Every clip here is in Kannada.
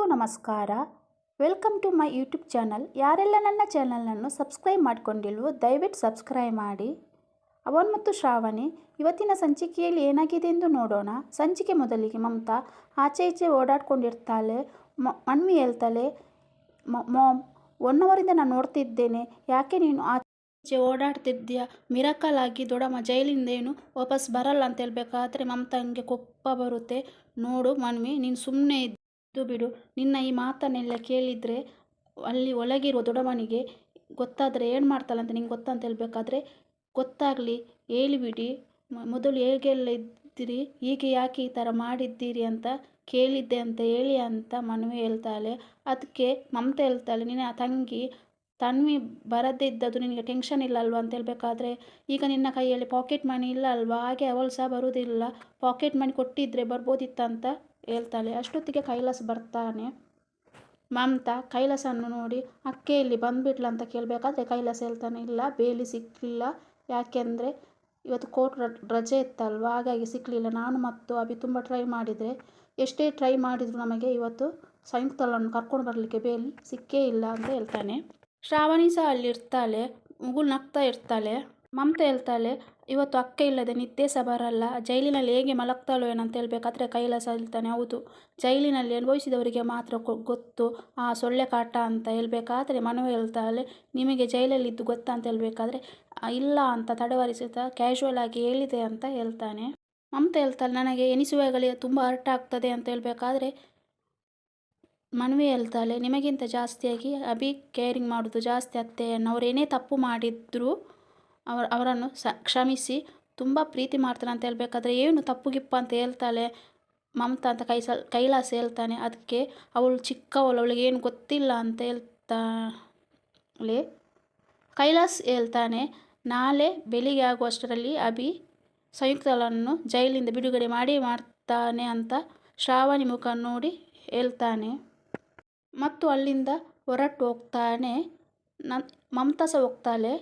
ಎಲ್ರಿಗೂ ನಮಸ್ಕಾರ. Welcome to my YouTube channel. ಯಾರೆಲ್ಲ ನನ್ನ ಚಾನಲನ್ನು ಸಬ್ಸ್ಕ್ರೈಬ್ ಮಾಡಿಕೊಂಡಿಲ್ವೋ, ದಯವಿಟ್ಟು ಸಬ್ಸ್ಕ್ರೈಬ್ ಮಾಡಿ. ಅವನ್ ಮತ್ತು ಶ್ರಾವಣಿ, ಇವತ್ತಿನ ಸಂಚಿಕೆಯಲ್ಲಿ ಏನಾಗಿದೆ ಎಂದು ನೋಡೋಣ. ಸಂಚಿಕೆ ಮೊದಲಿಗೆ ಮಮತಾ ಆಚೆ ಈಚೆ ಓಡಾಡ್ಕೊಂಡಿರ್ತಾಳೆ. ಮ, ಮನ್ವಿ ಹೇಳ್ತಾಳೆ ಮಾಮ್ ಒನ್ ಅವರಿಂದ ನಾನು ನೋಡ್ತಿದ್ದೇನೆ. ಯಾಕೆ ನೀನು ಆಚೆ ಓಡಾಡ್ತಿದ್ದೀಯಾ? ಮಿರಕಲ್ ಆಗಿ ದೊಡಮ್ಮ ಜೈಲಿಂದ ಏನು ವಾಪಸ್ ಬರಲ್ಲ ಅಂತ ಹೇಳ್ಬೇಕಾದ್ರೆ ಮಮತಾಂಗೆ ಕೊಪ್ಪ ಬರುತ್ತೆ. ನೋಡು ಮನ್ವಿ, ನೀನು ಸುಮ್ಮನೆ ಇದ್ದು ಬಿಡು. ನಿನ್ನ ಈ ಮಾತನ್ನೆಲ್ಲ ಕೇಳಿದರೆ ಅಲ್ಲಿ ಒಳಗಿರುವ ದೊಡವನಿಗೆ ಗೊತ್ತಾದರೆ ಏನು ಮಾಡ್ತಾಳೆ ಅಂತ ನಿಂಗೆ ಗೊತ್ತಂತ ಹೇಳಬೇಕಾದ್ರೆ, ಗೊತ್ತಾಗಲಿ ಹೇಳಿಬಿಡಿ ಮೊದಲು ಹೇಗೆಲ್ಲ ಇದ್ದೀರಿ? ಹೀಗೆ ಯಾಕೆ ಈ ಥರ ಮಾಡಿದ್ದೀರಿ ಅಂತ ಕೇಳಿದ್ದೆ ಅಂತ ಹೇಳಿ ಅಂತ ಮನವಿ ಹೇಳ್ತಾಳೆ. ಅದಕ್ಕೆ ಮಮತೆ ಹೇಳ್ತಾಳೆ, ನಿನ್ನ ತಂಗಿ ತನ್ವಿ ಬರದೇ ಇದ್ದದ್ದು ನಿನಗೆ ಟೆನ್ಷನ್ ಇಲ್ಲ ಅಲ್ವಾ? ಅಂತ ಹೇಳಬೇಕಾದ್ರೆ, ಈಗ ನಿನ್ನ ಕೈಯಲ್ಲಿ ಪಾಕೆಟ್ ಮನಿ ಇಲ್ಲ ಅಲ್ವಾ? ಹಾಗೆ ಅವಳು ಸಹ ಬರುವುದಿಲ್ಲ. ಪಾಕೆಟ್ ಮನಿ ಕೊಟ್ಟಿದ್ದರೆ ಬರ್ಬೋದಿತ್ತಂತ ಹೇಳ್ತಾಳೆ, ಅಷ್ಟೊತ್ತಿಗೆ ಕೈಲಾಸ ಬರ್ತಾನೆ? ಮಮತಾ, ಕೈಲಾಸನ್ನು ನೋಡಿ ಅಕ್ಕೆ ಇಲ್ಲಿ ಬಂದ್ಬಿಟ್ಲ ಅಂತ ಕೇಳಬೇಕಾದ್ರೆ ಕೈಲಾಸ ಹೇಳ್ತಾನೆ, ಇಲ್ಲ, ಬೇಲಿ ಸಿಕ್ಕಲಿಲ್ಲ ಯಾಕೆಂದರೆ ಇವತ್ತು ಕೋರ್ಟ್ ರಜೆ ಇತ್ತಲ್ವ, ಹಾಗಾಗಿ ಸಿಕ್ಕಲಿಲ್ಲ ನಾನು ಮತ್ತು ಅಭಿ ತುಂಬ ಟ್ರೈ ಮಾಡಿದರೆ, ಎಷ್ಟೇ ಟ್ರೈ ಮಾಡಿದರೂ ನಮಗೆ ಇವತ್ತು ಸಂಯುಕ್ತಳನ್ನು ಕರ್ಕೊಂಡು ಬರಲಿಕ್ಕೆ ಬೇಲಿ ಸಿಕ್ಕೇ ಇಲ್ಲ ಅಂತ ಹೇಳ್ತಾನೆ. ಶ್ರಾವಣಿ ಸಹ ಅಲ್ಲಿ ಇರ್ತಾಳೆ ಮುಗುಳು ನಗ್ತಾ ಇರ್ತಾಳೆ. ಮಮತೆ ಹೇಳ್ತಾಳೆ ಇವತ್ತು ಅಕ್ಕ ಇಲ್ಲದೆ ನಿದ್ದೆ ಸಹ ಬರಲ್ಲ. ಜೈಲಿನಲ್ಲಿ ಹೇಗೆ ಮಲಗ್ತಾಳೋ ಏನಂತ ಹೇಳ್ಬೇಕಾದ್ರೆ ಕೈಲಾಸ ಹೇಳ್ತಾನೆ, ಹೌದು. ಜೈಲಿನಲ್ಲಿ ಅನುಭವಿಸಿದವರಿಗೆ ಮಾತ್ರ ಗೊತ್ತು. ಆ ಸೊಳ್ಳೆ ಕಾಟ ಅಂತ ಹೇಳಬೇಕಾದ್ರೆ ಮನವಿ ಹೇಳ್ತಾಳೆ ನಿಮಗೆ ಜೈಲಲ್ಲಿದ್ದು ಗೊತ್ತಾ ಅಂತ ಹೇಳಬೇಕಾದ್ರೆ ಇಲ್ಲ ಅಂತ ತಡವರಿಸುತ್ತಾ ಕ್ಯಾಶುವಲ್ ಆಗಿ ಹೇಳಿದೆ ಅಂತ ಹೇಳ್ತಾನೆ. ಮಮತೆ ಹೇಳ್ತಾಳೆ ನನಗೆ ಎನಿಸುವಾಗಲೇ ತುಂಬ ಹರ್ಟ್ ಆಗ್ತದೆ ಅಂತ ಹೇಳಬೇಕಾದ್ರೆ ಮನವಿ ಹೇಳ್ತಾಳೆ ನಿಮಗಿಂತ ಜಾಸ್ತಿಯಾಗಿ ಅಭಿ ಕೇರಿಂಗ್ ಮಾಡೋದು ಜಾಸ್ತಿ ಅತ್ತೆಯನ್ನು ಅವ್ರು ಏನೇ ತಪ್ಪು ಮಾಡಿದ್ರು ಅವರ ಅವರನ್ನು ಸ ಕ್ಷಮಿಸಿ, ತುಂಬ ಪ್ರೀತಿ ಮಾಡ್ತಾನೆ ಅಂತ ಹೇಳಬೇಕಾದ್ರೆ, ಏನು ತಪ್ಪು ಗಿಪ್ಪು ಅಂತ ಹೇಳ್ತಾಳೆ, ಮಮತಾ ಅಂತ ಕೈಸ ಕೈಲಾಸ ಹೇಳ್ತಾನೆ, ಅದಕ್ಕೆ ಅವಳು ಚಿಕ್ಕವಳು, ಅವಳಿಗೆ ಏನು ಗೊತ್ತಿಲ್ಲ ಅಂತ ಹೇಳ್ತಾಳೆ. ಕೈಲಾಸ್ ಹೇಳ್ತಾನೆ, ನಾಳೆ ಬೆಳಿಗ್ಗೆ ಆಗುವಷ್ಟರಲ್ಲಿ ಅಭಿ ಸಂಯುಕ್ತಗಳನ್ನು ಜೈಲಿಂದ ಬಿಡುಗಡೆ ಮಾಡಿ ಮಾಡ್ತಾನೆ ಅಂತ ಶ್ರಾವಣಿ ಮುಖ ನೋಡಿ ಹೇಳ್ತಾನೆ. ಮತ್ತು ಅಲ್ಲಿಂದ ಹೊರಟು ಹೋಗ್ತಾನೆ, ನನ್ ಮಮತಾ ಸಹ ಹೋಗ್ತಾಳೆ.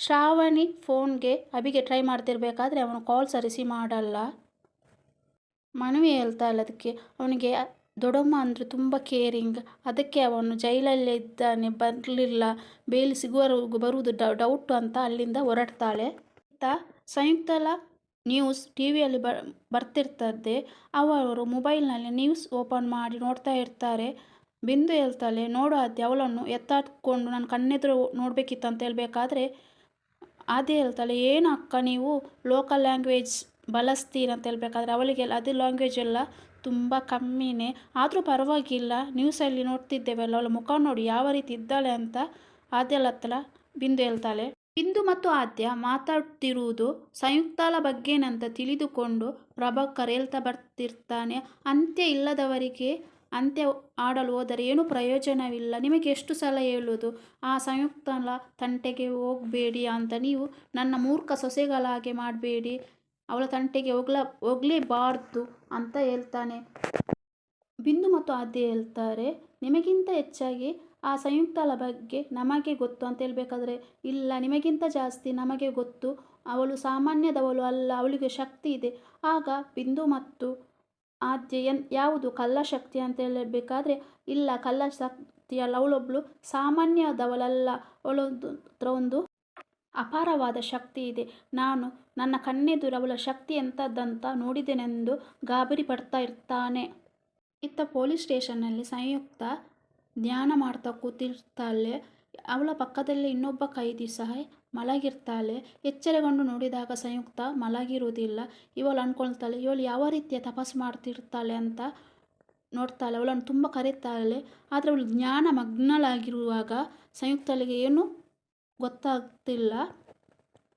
ಶ್ರಾವಣಿ ಫೋನ್ಗೆ ಅಭಿಗೆ ಟ್ರೈ ಮಾಡ್ತಿರ್ಬೇಕಾದ್ರೆ ಅವನು ಕಾಲ್ ರಿಸೀವ್ ಮಾಡಲ್ಲ. ಮನವಿ ಹೇಳ್ತಾಳೆ ಅದಕ್ಕೆ. ಅವನಿಗೆ ದೊಡ್ಡಮ್ಮ ಅಂದರೆ ತುಂಬ ಕೇರಿಂಗ್ ಅದಕ್ಕೆ ಅವನು ಜೈಲಲ್ಲೇ ಇದ್ದಾನೆ, ಬರಲಿಲ್ಲ. ಬೇಲಿ ಸಿಗುವವರೆಗೂ ಬರುವುದು ಡೌಟು ಅಂತ ಅಲ್ಲಿಂದ ಹೊರಡ್ತಾಳೆ. ಅಂತ ಸಂಯುಕ್ತಲ ನ್ಯೂಸ್ ಟಿ ವಿಯಲ್ಲಿ ಬ, ಬರ್ತಿರ್ತದೆ. ಅವರು ಮೊಬೈಲ್ನಲ್ಲಿ ನ್ಯೂಸ್ ಓಪನ್ ಮಾಡಿ ನೋಡ್ತಾ ಇರ್ತಾರೆ. ಬಿಂದು ಹೇಳ್ತಾಳೆ, ನೋಡು ಅತ್ತೆ ಅವಳನ್ನು ಎತ್ತಾಡ್ಕೊಂಡು ನಾನು ಕಣ್ಣೆದುರು ನೋಡಬೇಕಿತ್ತು ಅಂತ ಹೇಳ್ಬೇಕಾದ್ರೆ ಅದೇ ಹೇಳ್ತಾಳೆ, ಏನು ಅಕ್ಕ ನೀವು ಲೋಕಲ್ ಲ್ಯಾಂಗ್ವೇಜ್ ಬಳಸ್ತೀರ ಅಂತ ಹೇಳ್ಬೇಕಾದ್ರೆ ಅವಳಿಗೆಲ್ಲ, ಅದು ಲ್ಯಾಂಗ್ವೇಜ್ ಎಲ್ಲ ತುಂಬ ಕಮ್ಮಿನೇ. ಆದರೂ ಪರವಾಗಿಲ್ಲ ನ್ಯೂಸಲ್ಲಿ ನೋಡ್ತಿದ್ದೇವಲ್ಲ, ಅವಳ ಮುಖ ನೋಡಿ ಯಾವ ರೀತಿ ಇದ್ದಾಳೆ ಅಂತ ಹತ್ರ ಬಿಂದು ಹೇಳ್ತಾಳೆ. ಬಿಂದು ಮತ್ತು ಆದ್ಯ ಮಾತಾಡ್ತಿರುವುದು ಸಂಯುಕ್ತಾಳ ಬಗ್ಗೆನಂತ ತಿಳಿದುಕೊಂಡು ಪ್ರಭಾಕರ್ ಹೇಳ್ತಾ ಬರ್ತಿರ್ತಾನೆ, ಅಂತ್ಯ ಇಲ್ಲದವರಿಗೆ ಅಂತ್ಯ ಆಡಲು ಹೋದರೆ ಏನೂ ಪ್ರಯೋಜನವಿಲ್ಲ. ನಿಮಗೆ ಎಷ್ಟು ಸಲ ಹೇಳುವುದು? ಆ ಸಂಯುಕ್ತನ ತಂಟೆಗೆ ಹೋಗಬೇಡಿ ಅಂತ. ನೀವು ನನ್ನ ಮೂರ್ಖ ಸೊಸೆಗಳ ಹಾಗೆ ಮಾಡಬೇಡಿ. ಅವಳ ತಂಟೆಗೆ ಹೋಗ್ಲ, ಹೋಗಲೇಬಾರ್ದು ಅಂತ ಹೇಳ್ತಾನೆ. ಬಿಂದು ಮತ್ತು ಆದ್ಯ ಹೇಳ್ತಾರೆ, ನಿಮಗಿಂತ ಹೆಚ್ಚಾಗಿ ಆ ಸಂಯುಕ್ತಳ ಬಗ್ಗೆ ನಮಗೆ ಗೊತ್ತು ಅಂತ ಹೇಳಬೇಕಾದ್ರೆ, ಇಲ್ಲ, ನಿಮಗಿಂತ ಜಾಸ್ತಿ ನಮಗೆ ಗೊತ್ತು. ಅವಳು ಸಾಮಾನ್ಯದವಳು ಅಲ್ಲ, ಅವಳಿಗೆ ಶಕ್ತಿ ಇದೆ. ಆಗ ಬಿಂದು ಮತ್ತು ಆದ್ಯ ಎನ್ ಯಾವುದು ಕಲ್ಲಶಕ್ತಿ ಶಕ್ತಿ ಅಂತ ಹೇಳಬೇಕಾದ್ರೆ, ಇಲ್ಲ ಕಲ್ಲ ಶಕ್ತಿಯ ಅಲ್ಲ ಅವಳೊಬ್ಳು ಸಾಮಾನ್ಯದವಳಲ್ಲ, ಅವಳೊಂದು ಒಂದು ಅಪಾರವಾದ ಶಕ್ತಿ ಇದೆ. ನಾನು ನನ್ನ ಕಣ್ಣೆದುರು ಅವಳ ಶಕ್ತಿ ಎಂಥದ್ದಂತ ನೋಡಿದೆನೆಂದು ಗಾಬರಿ ಪಡ್ತಾ ಇರ್ತಾನೆ. ಇತ್ತ ಪೊಲೀಸ್ ಸ್ಟೇಷನ್ನಲ್ಲಿ ಸಂಯುಕ್ತ ಧ್ಯಾನ ಮಾಡ್ತಾ ಕೂತಿರ್ತಾಳೆ. ಅವಳ ಪಕ್ಕದಲ್ಲಿ ಇನ್ನೊಬ್ಬ ಕೈದಿ ಸಹ ಮಲಗಿರ್ತಾಳೆ. ಎಚ್ಚರಗೊಂಡು ನೋಡಿದಾಗ ಸಂಯುಕ್ತ, ಮಲಗಿರುವುದಿಲ್ಲ. ಇವಳು ಅಂದ್ಕೊಳ್ತಾಳೆ, ಇವಳು ಯಾವ ರೀತಿಯ ತಪಾಸು ಮಾಡ್ತಿರ್ತಾಳೆ ಅಂತ ನೋಡ್ತಾಳೆ. ಅವಳನ್ನು ತುಂಬ ಕರೀತಾಳೆ. ಆದರೆ ಅವಳು ಜ್ಞಾನ ಮಗ್ನಳಾಗಿರುವಾಗ ಸಂಯುಕ್ತಳಿಗೆ ಏನೂ ಗೊತ್ತಾಗ್ತಿಲ್ಲ.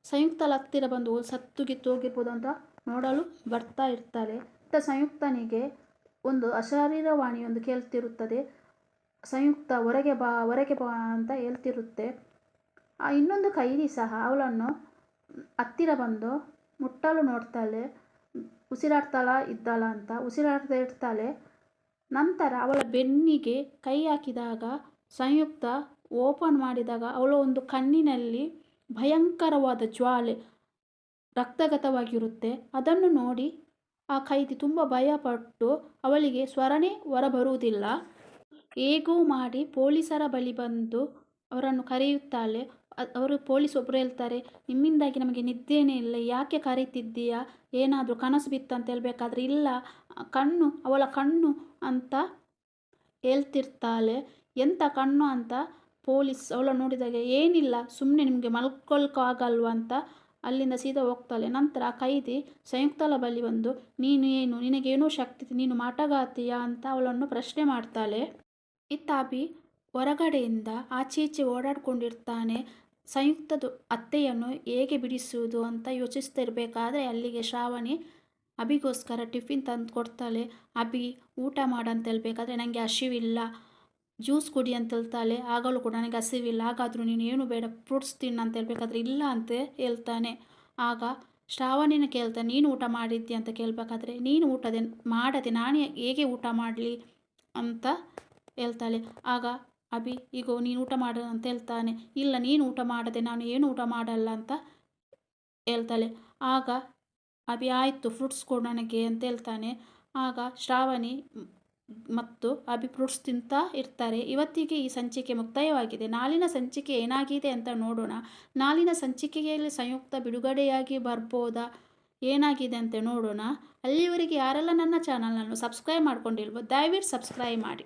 ಸಂಯುಕ್ತಳ ಹತ್ತಿರ ಬಂದು ಸತ್ತು ಗಿತ್ತು ಹೋಗಿರ್ಬೋದು ಅಂತ ನೋಡಲು ಬರ್ತಾ ಇರ್ತಾಳೆ. ಇಂಥ ಸಂಯುಕ್ತನಿಗೆ ಒಂದು ಅಶರೀರವಾಣಿ ಒಂದು ಕೇಳ್ತಿರುತ್ತದೆ. ಸಂಯುಕ್ತ ಹೊರಗೆ ಬಾ ಹೊರಗೆ ಬಾ ಅಂತ ಹೇಳ್ತಿರುತ್ತೆ. ಆ ಇನ್ನೊಂದು ಕೈದಿ ಸಹ ಅವಳನ್ನು ಹತ್ತಿರ ಬಂದು ಮುಟ್ಟಲು ನೋಡ್ತಾಳೆ. ಉಸಿರಾಡ್ತಾಳ, ಇದ್ದಾಳ ಅಂತ. ಉಸಿರಾಡ್ತಾ ಇರ್ತಾಳೆ. ನಂತರ ಅವಳ ಬೆನ್ನಿಗೆ ಕೈ ಹಾಕಿದಾಗ ಸಂಯುಕ್ತ ಓಪನ್ ಮಾಡಿದಾಗ ಅವಳ ಒಂದು ಕಣ್ಣಿನಲ್ಲಿ ಭಯಂಕರವಾದ ಜ್ವಾಲೆ ರಕ್ತಗತವಾಗಿರುತ್ತೆ. ಅದನ್ನು ನೋಡಿ ಆ ಕೈದಿ ತುಂಬ ಭಯಪಟ್ಟು ಅವಳಿಗೆ ಸ್ವರನೇ ಹೊರಬರುವುದಿಲ್ಲ. ಹೇಗೂ ಮಾಡಿ ಪೊಲೀಸರ ಬಳಿ ಬಂದು ಅವರನ್ನು ಕರೆಯುತ್ತಾಳೆ. ಅವರು ಪೊಲೀಸ್ ಒಬ್ಬರು ಹೇಳ್ತಾರೆ, ನಿಮ್ಮಿಂದಾಗಿ ನಮಗೆ ನಿದ್ದೆನೇ ಇಲ್ಲ, ಯಾಕೆ ಕರೀತಿದ್ದೀಯಾ? ಏನಾದರೂ ಕನಸು ಬಿತ್ತು ಅಂತ ಹೇಳಬೇಕಾದ್ರೆ ಇಲ್ಲ, ಕಣ್ಣು, ಅವಳ ಕಣ್ಣು ಅಂತ ಹೇಳ್ತಿರ್ತಾಳೆ. ಎಂಥ ಕಣ್ಣು ಅಂತ? ಪೊಲೀಸ್ ಅವಳ ನೋಡಿದಾಗ, ಏನಿಲ್ಲ ಸುಮ್ಮನೆ ನಿಮಗೆ ಮಲ್ಕೊಳ್ಕಾಗಲ್ವ ಅಂತ ಅಲ್ಲಿಂದ ಸೀದಾ ಹೋಗ್ತಾಳೆ. ನಂತರ ಆ ಕೈದಿ ಸಂಯುಕ್ತಳ ಬಳಿ ಬಂದು, ನೀನು ಏನು, ನಿನಗೇನೋ ಶಕ್ತಿ, ನೀನು ಮಾಟಗಾತಿಯಾ ಅಂತ ಅವಳನ್ನು ಪ್ರಶ್ನೆ ಮಾಡ್ತಾಳೆ. ಇತ್ತ ಅಭಿ ಹೊರಗಡೆಯಿಂದ ಆಚೆ ಈಚೆ ಓಡಾಡ್ಕೊಂಡಿರ್ತಾನೆ ಸಂಯುಕ್ತದ ಅತ್ತೆಯನ್ನು ಹೇಗೆ ಬಿಡಿಸುವುದು ಅಂತ ಯೋಚಿಸ್ತಿರ್ಬೇಕಾದ್ರೆ ಅಲ್ಲಿಗೆ ಶ್ರಾವಣಿ ಅಭಿಗೋಸ್ಕರ ಟಿಫಿನ್ ತಂದು ಕೊಡ್ತಾಳೆ. ಅಭಿ, ಊಟ ಮಾಡಂತ ಹೇಳ್ಬೇಕಾದ್ರೆ ನನಗೆ ಹಸಿವಿಲ್ಲ. ಜ್ಯೂಸ್ ಕುಡಿ ಅಂತ ಹೇಳ್ತಾಳೆ ಆಗಲೂ ಕೂಡ ನನಗೆ ಹಸಿವಿಲ್ಲ. ಹಾಗಾದರೂ ನೀನು ಏನು ಬೇಡ, ಫ್ರೂಟ್ಸ್ ತಿನ್ನ ಅಂತ ಹೇಳ್ಬೇಕಾದ್ರೆ ಇಲ್ಲ ಅಂತ ಹೇಳ್ತಾನೆ. ಆಗ ಶ್ರಾವಣಿನ ಕೇಳ್ತಾನೆ ನೀನು ಊಟ ಮಾಡಿದ್ದಿ ಅಂತ ಕೇಳಬೇಕಾದ್ರೆ, ನೀನು ಊಟದೆ, ಮಾಡದೆ, ನಾನು ಹೇಗೆ ಊಟ ಮಾಡಲಿ ಅಂತ ಹೇಳ್ತಾಳೆ, ಆಗ ಅಭಿ ಈಗ ನೀನು ಊಟ ಮಾಡು ಅಂತ ಹೇಳ್ತಾನೆ. ಇಲ್ಲ, ನೀನು ಊಟ ಮಾಡದೆ, ನಾನು ಏನು ಊಟ ಮಾಡಲ್ಲ ಅಂತ ಹೇಳ್ತಾಳೆ. ಆಗ ಅಭಿ, ಆಯಿತು ಫ್ರೂಟ್ಸ್ ಕೊಡು ನನಗೆ ಅಂತ ಹೇಳ್ತಾನೆ. ಆಗ ಶ್ರಾವಣಿ ಮತ್ತು ಅಭಿ ಫ್ರೂಟ್ಸ್ ತಿಂತಾ ಇರ್ತಾರೆ. ಇವತ್ತಿಗೆ ಈ ಸಂಚಿಕೆ ಮುಕ್ತಾಯವಾಗಿದೆ. ನಾಳಿನ ಸಂಚಿಕೆ ಏನಾಗಿದೆ ಅಂತ ನೋಡೋಣ. ನಾಳಿನ ಸಂಚಿಕೆಯಲ್ಲಿ ಸಂಯುಕ್ತ ಬಿಡುಗಡೆಯಾಗಿ ಬರ್ಬೋದಾ? ಏನಾಗಿದೆ ಅಂತ ನೋಡೋಣ. ಅಲ್ಲಿವರೆಗೆ ಯಾರೆಲ್ಲ ನನ್ನ ಚಾನಲನ್ನು ಸಬ್ಸ್ಕ್ರೈಬ್ ಮಾಡ್ಕೊಂಡಿಲ್ವೋ, ದಯವಿಟ್ಟು ಸಬ್ಸ್ಕ್ರೈಬ್ ಮಾಡಿ.